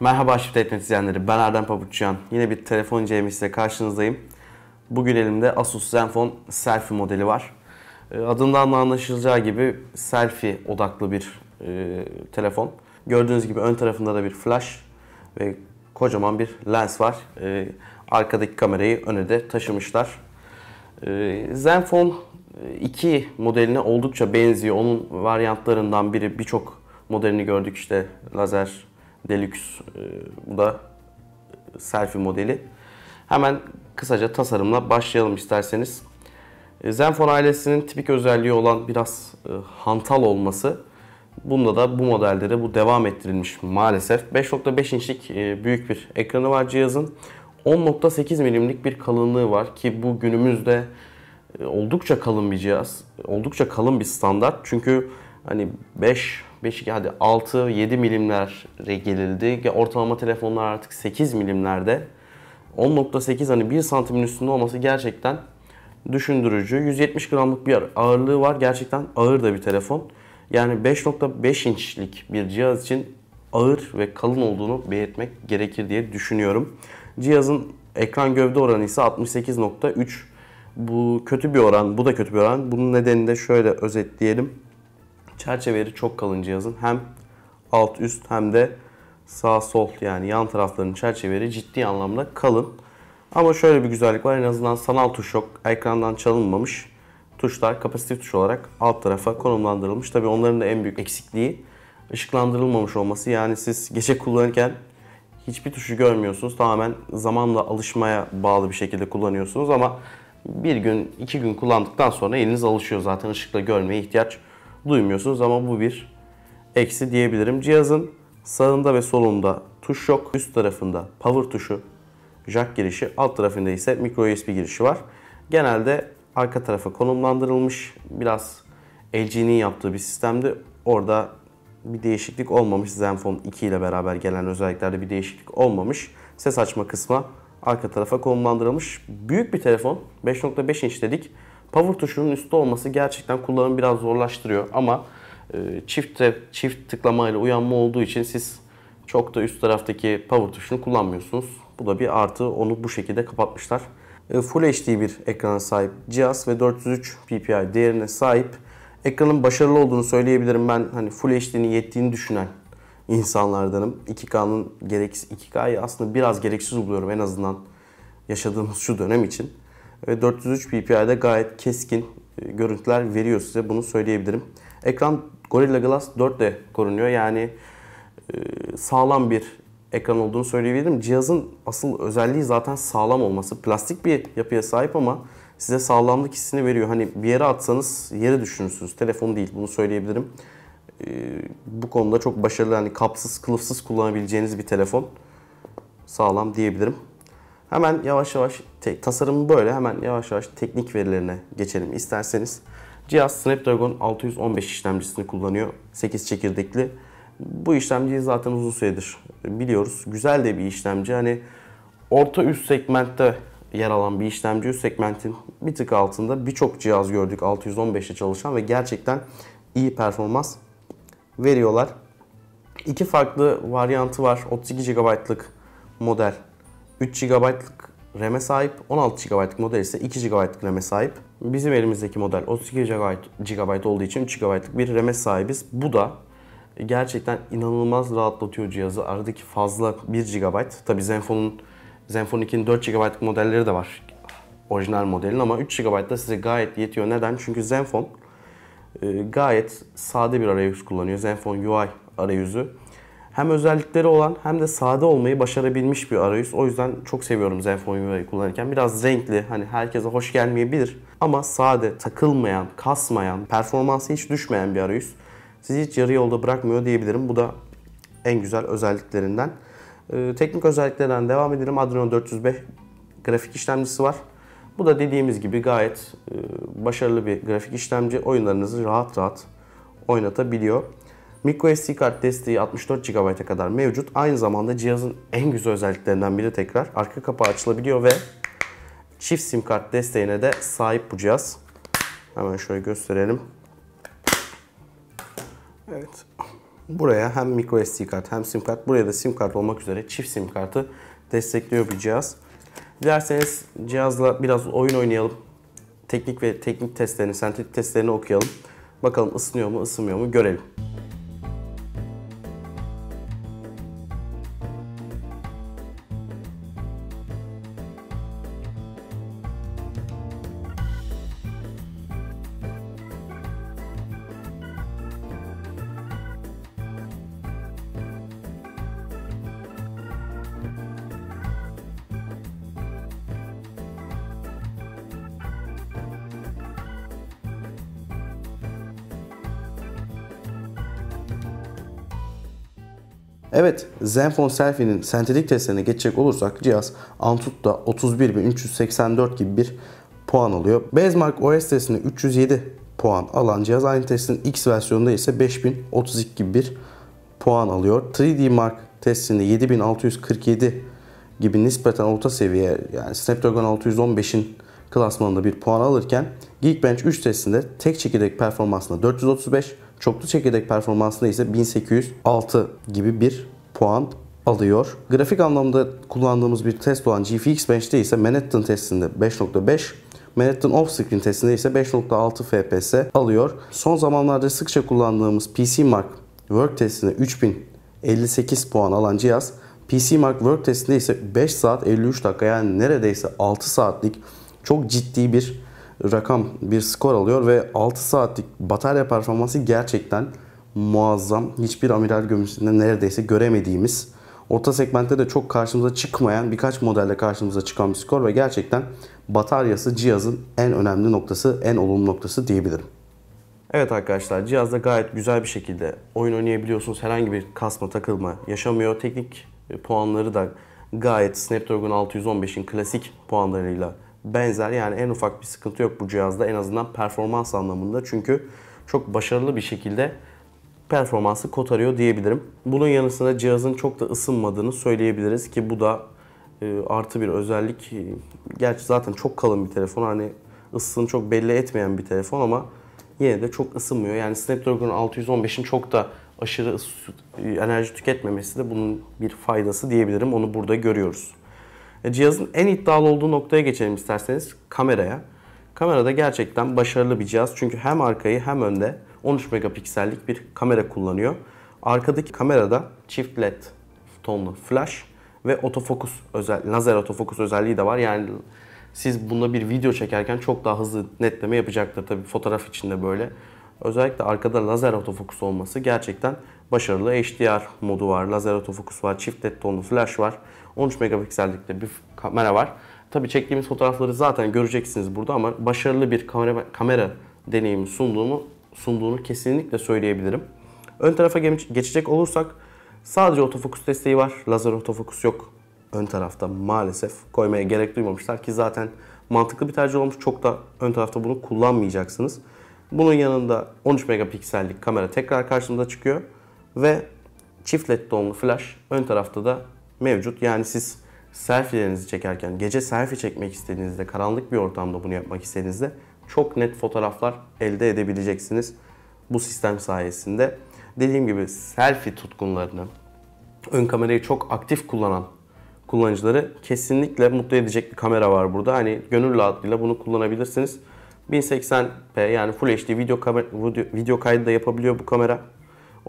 Merhaba Shift Etmet izleyenleri, ben Erdem Pabuçyan. Yine bir telefon incelemişle karşınızdayım. Bugün elimde Asus Zenfone Selfie modeli var. E, adından da anlaşılacağı gibi selfie odaklı bir e, telefon. Gördüğünüz gibi ön tarafında da bir flash ve kocaman bir lens var. E, arkadaki kamerayı öne de taşımışlar. E, Zenfone 2 modeline oldukça benziyor. Onun varyantlarından biri birçok modelini gördük işte lazer Deluxe e, bu da selfie modeli. Hemen kısaca tasarımla başlayalım isterseniz. E, Zenfone ailesinin tipik özelliği olan biraz e, hantal olması. Bunda da bu modelde de bu devam ettirilmiş maalesef. 5.5 inçlik büyük bir ekranı var cihazın. 10.8 milimlik bir kalınlığı var ki bu günümüzde oldukça kalın bir cihaz. Oldukça kalın bir standart. Çünkü hani 5 5 hadi 6 7 milimlere gelildi. Ortalama telefonlar artık 8 milimlerde. 10.8 hani 1 santimin üstünde olması gerçekten düşündürücü. 170 gramlık bir ağırlığı var. Gerçekten ağır da bir telefon. Yani 5.5 inçlik bir cihaz için ağır ve kalın olduğunu belirtmek gerekir diye düşünüyorum. Cihazın ekran gövde oranı ise 68.3. Bu kötü bir oran, bu da kötü bir oran. Bunun nedeni de şöyle özetleyelim. Çerçeveleri çok kalın cihazın. Hem alt üst hem de sağ sol yani yan taraflarının çerçeveleri ciddi anlamda kalın. Ama şöyle bir güzellik var en azından sanal tuş yok. Ekrandan çalınmamış. Tuşlar kapasitif tuş olarak alt tarafa konumlandırılmış. Tabi onların da en büyük eksikliği ışıklandırılmamış olması. Yani siz gece kullanırken hiçbir tuşu görmüyorsunuz. Tamamen zamanla alışmaya bağlı bir şekilde kullanıyorsunuz ama bir gün, iki gün kullandıktan sonra eliniz alışıyor zaten ışıkla görmeye ihtiyaç duymuyorsunuz ama bu bir eksi diyebilirim. Cihazın sağında ve solunda tuş yok. Üst tarafında power tuşu, jack girişi, alt tarafında ise micro USB girişi var. Genelde arka tarafa konumlandırılmış biraz LG'nin yaptığı bir sistemdi. Orada bir değişiklik olmamış. Zenfone 2 ile beraber gelen özelliklerde bir değişiklik olmamış. Ses açma kısmı arka tarafa konumlandırılmış. Büyük bir telefon. 5.5 inç dedik. Power tuşunun üstte olması gerçekten kullanımı biraz zorlaştırıyor ama e, çift çift tıklama ile uyanma olduğu için siz çok da üst taraftaki power tuşunu kullanmıyorsunuz. Bu da bir artı. Onu bu şekilde kapatmışlar. E, Full HD bir ekrana sahip cihaz ve 403 ppi değerine sahip. Ekranın başarılı olduğunu söyleyebilirim. Ben hani Full HD'nin yettiğini düşünen insanlardanım. 2K'nın gereksiz 2K'yı aslında biraz gereksiz buluyorum en azından yaşadığımız şu dönem için. Ve 403 ppi'de gayet keskin e, görüntüler veriyor size bunu söyleyebilirim. Ekran Gorilla Glass 4 korunuyor. Yani e, sağlam bir ekran olduğunu söyleyebilirim. Cihazın asıl özelliği zaten sağlam olması. Plastik bir yapıya sahip ama size sağlamlık hissini veriyor. Hani bir yere atsanız yere düşünürsünüz. Telefon değil bunu söyleyebilirim. E, bu konuda çok başarılı. Hani kapsız, kılıfsız kullanabileceğiniz bir telefon. Sağlam diyebilirim. Hemen yavaş yavaş tasarımı böyle hemen yavaş yavaş teknik verilerine geçelim isterseniz. Cihaz Snapdragon 615 işlemcisini kullanıyor. 8 çekirdekli. Bu işlemciyi zaten uzun süredir biliyoruz. Güzel de bir işlemci. Hani orta üst segmentte yer alan bir işlemci. Üst segmentin bir tık altında birçok cihaz gördük 615'te çalışan ve gerçekten iyi performans veriyorlar. İki farklı varyantı var. 32 GB'lık model 3 GB'lık RAM'e sahip, 16 GB'lık model ise 2 GB'lık RAM'e sahip. Bizim elimizdeki model 32 GB olduğu için 3 GB'lık bir RAM'e sahibiz. Bu da gerçekten inanılmaz rahatlatıyor cihazı. Aradaki fazla 1 GB. Tabi Zenfone'un Zenfone 2'nin 4 GB'lık modelleri de var. Orijinal modelin ama 3 GB da size gayet yetiyor. Neden? Çünkü Zenfone e, gayet sade bir arayüz kullanıyor. Zenfone UI arayüzü hem özellikleri olan hem de sade olmayı başarabilmiş bir arayüz. O yüzden çok seviyorum Zenfone UI'yi kullanırken. Biraz renkli, hani herkese hoş gelmeyebilir ama sade, takılmayan, kasmayan, performansı hiç düşmeyen bir arayüz. Sizi hiç yarı yolda bırakmıyor diyebilirim. Bu da en güzel özelliklerinden. Ee, teknik özelliklerden devam edelim. Adreno 405 grafik işlemcisi var. Bu da dediğimiz gibi gayet e, başarılı bir grafik işlemci. Oyunlarınızı rahat rahat oynatabiliyor. MicroSD kart desteği 64 GB'a kadar mevcut. Aynı zamanda cihazın en güzel özelliklerinden biri tekrar arka kapağı açılabiliyor ve çift sim kart desteğine de sahip bu cihaz. Hemen şöyle gösterelim. Evet. Buraya hem micro SD kart hem sim kart, buraya da sim kart olmak üzere çift sim kartı destekliyor bir cihaz. Dilerseniz cihazla biraz oyun oynayalım. Teknik ve teknik testlerini, sentetik testlerini okuyalım. Bakalım ısınıyor mu, ısınmıyor mu görelim. Evet, Zenfone Selfie'nin sentetik testlerine geçecek olursak cihaz Antutu'da 31.384 gibi bir puan alıyor. Benchmark OS testinde 307 puan alan cihaz aynı testin X versiyonunda ise 5032 gibi bir puan alıyor. 3D Mark testinde 7647 gibi nispeten orta seviye yani Snapdragon 615'in klasmanında bir puan alırken Geekbench 3 testinde tek çekirdek performansında 435, çoklu çekirdek performansında ise 1806 gibi bir puan alıyor. Grafik anlamda kullandığımız bir test olan GFX Bench'te ise Manhattan testinde 5.5, Manhattan Offscreen testinde ise 5.6 FPS alıyor. Son zamanlarda sıkça kullandığımız PC Mark Work testinde 3058 puan alan cihaz PC Mark Work testinde ise 5 saat 53 dakika yani neredeyse 6 saatlik çok ciddi bir rakam, bir skor alıyor ve 6 saatlik batarya performansı gerçekten muazzam. Hiçbir amiral gömüsünde neredeyse göremediğimiz, orta segmentte de çok karşımıza çıkmayan birkaç modelde karşımıza çıkan bir skor ve gerçekten bataryası cihazın en önemli noktası, en olumlu noktası diyebilirim. Evet arkadaşlar cihazda gayet güzel bir şekilde oyun oynayabiliyorsunuz. Herhangi bir kasma takılma yaşamıyor. Teknik puanları da gayet Snapdragon 615'in klasik puanlarıyla benzer. Yani en ufak bir sıkıntı yok bu cihazda en azından performans anlamında. Çünkü çok başarılı bir şekilde performansı kotarıyor diyebilirim. Bunun yanı cihazın çok da ısınmadığını söyleyebiliriz ki bu da e, artı bir özellik. Gerçi zaten çok kalın bir telefon hani ısısını çok belli etmeyen bir telefon ama yine de çok ısınmıyor. Yani Snapdragon 615'in çok da aşırı enerji tüketmemesi de bunun bir faydası diyebilirim. Onu burada görüyoruz. E, cihazın en iddialı olduğu noktaya geçelim isterseniz kameraya. Kamerada gerçekten başarılı bir cihaz. Çünkü hem arkayı hem önde 13 megapiksellik bir kamera kullanıyor. Arkadaki kamerada çift led tonlu flash ve otofokus özel lazer otofokus özelliği de var. Yani siz bunda bir video çekerken çok daha hızlı netleme yapacaktır tabii fotoğraf içinde böyle. Özellikle arkada lazer otofokus olması gerçekten başarılı. HDR modu var, lazer otofokus var, çift led tonlu flash var. 13 megapiksellikte bir kamera var. Tabii çektiğimiz fotoğrafları zaten göreceksiniz burada ama başarılı bir kamera, kamera deneyimi sunduğumu sunduğunu kesinlikle söyleyebilirim. Ön tarafa geçecek olursak sadece otofokus desteği var. Lazer otofokus yok ön tarafta maalesef. Koymaya gerek duymamışlar ki zaten mantıklı bir tercih olmuş. Çok da ön tarafta bunu kullanmayacaksınız. Bunun yanında 13 megapiksellik kamera tekrar karşımıza çıkıyor ve çift led donlu flash ön tarafta da mevcut. Yani siz selfie'lerinizi çekerken, gece selfie çekmek istediğinizde, karanlık bir ortamda bunu yapmak istediğinizde çok net fotoğraflar elde edebileceksiniz bu sistem sayesinde. Dediğim gibi selfie tutkunlarını, ön kamerayı çok aktif kullanan kullanıcıları kesinlikle mutlu edecek bir kamera var burada. Hani gönül rahatlığıyla bunu kullanabilirsiniz. 1080p yani Full HD video, video kaydı da yapabiliyor bu kamera.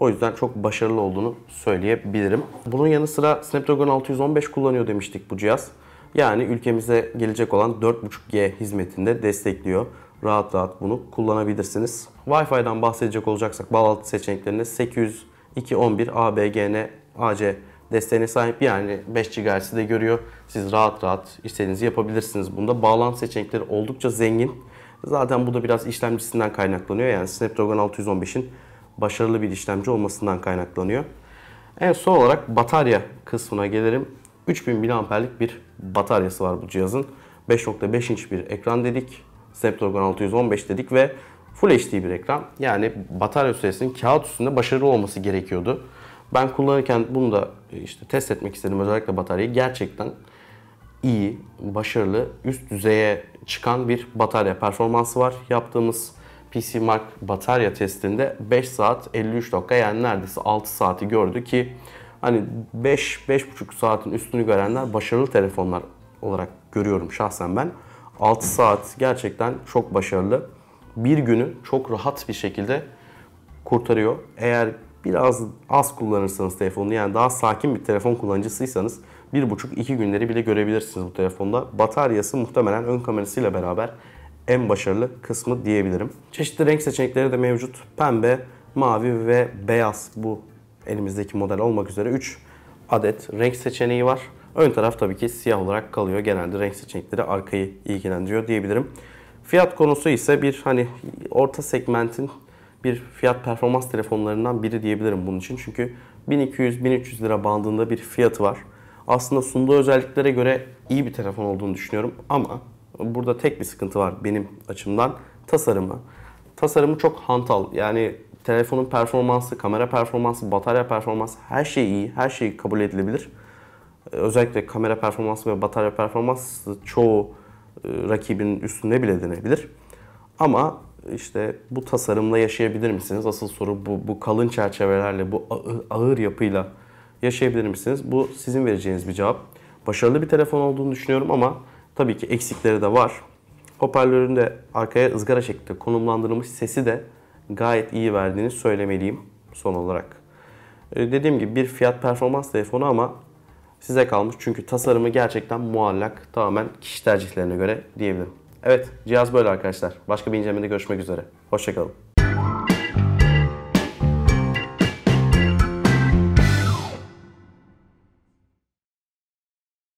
O yüzden çok başarılı olduğunu söyleyebilirim. Bunun yanı sıra Snapdragon 615 kullanıyor demiştik bu cihaz. Yani ülkemize gelecek olan 4.5G hizmetinde destekliyor. Rahat rahat bunu kullanabilirsiniz. Wi-Fi'den bahsedecek olacaksak bağlantı seçeneklerinde 802.11 ABGN AC desteğine sahip yani 5 GHz'i de görüyor. Siz rahat rahat istediğinizi yapabilirsiniz. Bunda bağlantı seçenekleri oldukça zengin. Zaten bu da biraz işlemcisinden kaynaklanıyor. Yani Snapdragon 615'in başarılı bir işlemci olmasından kaynaklanıyor. En son olarak batarya kısmına gelirim. 3000 mAh'lik bir bataryası var bu cihazın. 5.5 inç bir ekran dedik. Snapdragon 615 dedik ve Full HD bir ekran. Yani batarya süresinin kağıt üstünde başarılı olması gerekiyordu. Ben kullanırken bunu da işte test etmek istedim özellikle bataryayı. Gerçekten iyi, başarılı, üst düzeye çıkan bir batarya performansı var. Yaptığımız PC Mark batarya testinde 5 saat 53 dakika yani neredeyse 6 saati gördü ki hani 5 5,5 saatin üstünü görenler başarılı telefonlar olarak görüyorum şahsen ben. 6 saat gerçekten çok başarılı. Bir günü çok rahat bir şekilde kurtarıyor. Eğer biraz az kullanırsanız telefonu yani daha sakin bir telefon kullanıcısıysanız 1,5-2 günleri bile görebilirsiniz bu telefonda. Bataryası muhtemelen ön kamerasıyla beraber en başarılı kısmı diyebilirim. Çeşitli renk seçenekleri de mevcut. Pembe, mavi ve beyaz bu elimizdeki model olmak üzere 3 adet renk seçeneği var. Ön taraf tabii ki siyah olarak kalıyor. Genelde renk seçenekleri arkayı ilgilendiriyor diyebilirim. Fiyat konusu ise bir hani orta segmentin bir fiyat performans telefonlarından biri diyebilirim bunun için. Çünkü 1200-1300 lira bandında bir fiyatı var. Aslında sunduğu özelliklere göre iyi bir telefon olduğunu düşünüyorum ama burada tek bir sıkıntı var benim açımdan. Tasarımı. Tasarımı çok hantal. Yani telefonun performansı, kamera performansı, batarya performansı her şey iyi. Her şey kabul edilebilir. Özellikle kamera performansı ve batarya performansı çoğu e, rakibinin üstünde bile denebilir. Ama işte bu tasarımla yaşayabilir misiniz? Asıl soru bu, bu kalın çerçevelerle, bu ağır yapıyla yaşayabilir misiniz? Bu sizin vereceğiniz bir cevap. Başarılı bir telefon olduğunu düşünüyorum ama tabii ki eksikleri de var. Hoparlörün de arkaya ızgara şeklinde konumlandırılmış sesi de gayet iyi verdiğini söylemeliyim son olarak. Ee, dediğim gibi bir fiyat performans telefonu ama size kalmış çünkü tasarımı gerçekten muallak tamamen kişi tercihlerine göre diyebilirim. Evet cihaz böyle arkadaşlar. Başka bir incelemede görüşmek üzere. Hoşçakalın.